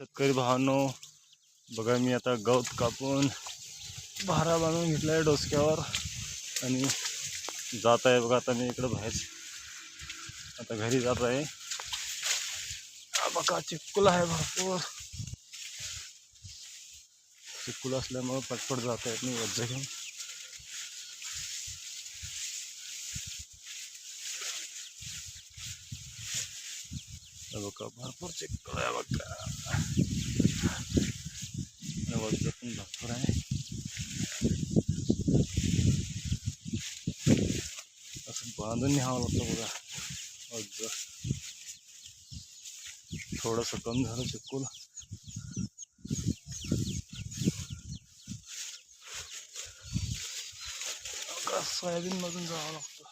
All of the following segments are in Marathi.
शेतकरी भावांनो मी आता गवत कापून भारा बांधून घेतला आहे डोसक्यावर आणि जात आहे बघा आता मी इकडं बाहेर आता घरी जात हा। बघा चिक्कुल आहे भरपूर। चिक्कुल पटपट जात आहेत मी वज्ज घेऊन बघा भरपूर चिक्कुल आहे बघा हे पण भरपूर आहे असं बांधून न्यावं लागतं बघा वज्ज थोडंसं कम झालं चिकूल सोयाबीन मधून जावं लागतं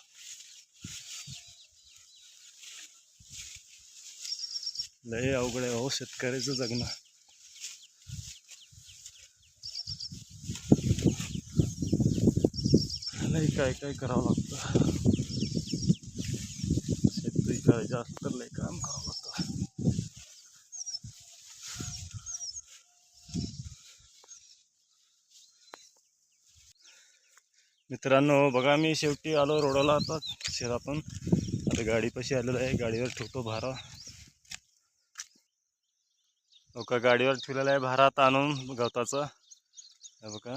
लय अवघड आहे हो शेतकऱ्याचं जगणं. नाही काय काय करावं लागतं. शेतकरी काय जास्त तर लय काम करावं लागतं. मित्रांनो बघा मी शेवटी आलो रोडाला. आता शेतातून आता गाडीपाशी आलेलो आहे. गाडीवर ठेवतो भारा. हो गाडीवर ठेवलेला आहे भारात आणून गवताचा. बघा.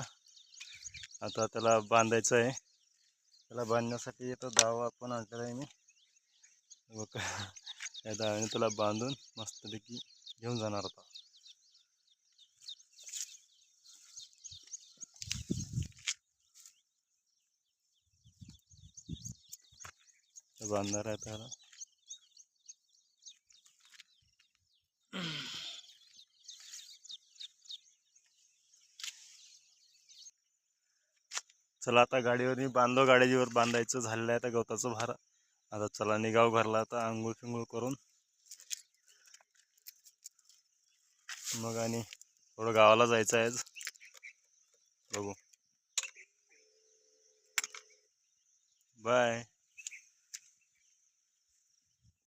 आता त्याला बांधायचं आहे. त्याला बांधण्यासाठी येतो दावा पण आणलेला आहे मी. बघा. या दाव्याने त्याला बांधून मस्तपैकी घेऊन जाणार होता बांधणार आहे त्याला. चला आता गाडीवर मी बांधलो गाडीवर बांधायचं झालेलं आहे आता गवताचं भार. आता चला निघाव घरला आता आंघोळ फिंगोळ करून. मग आणि थोडं गावाला जायचं आहे आज. बघू. बाय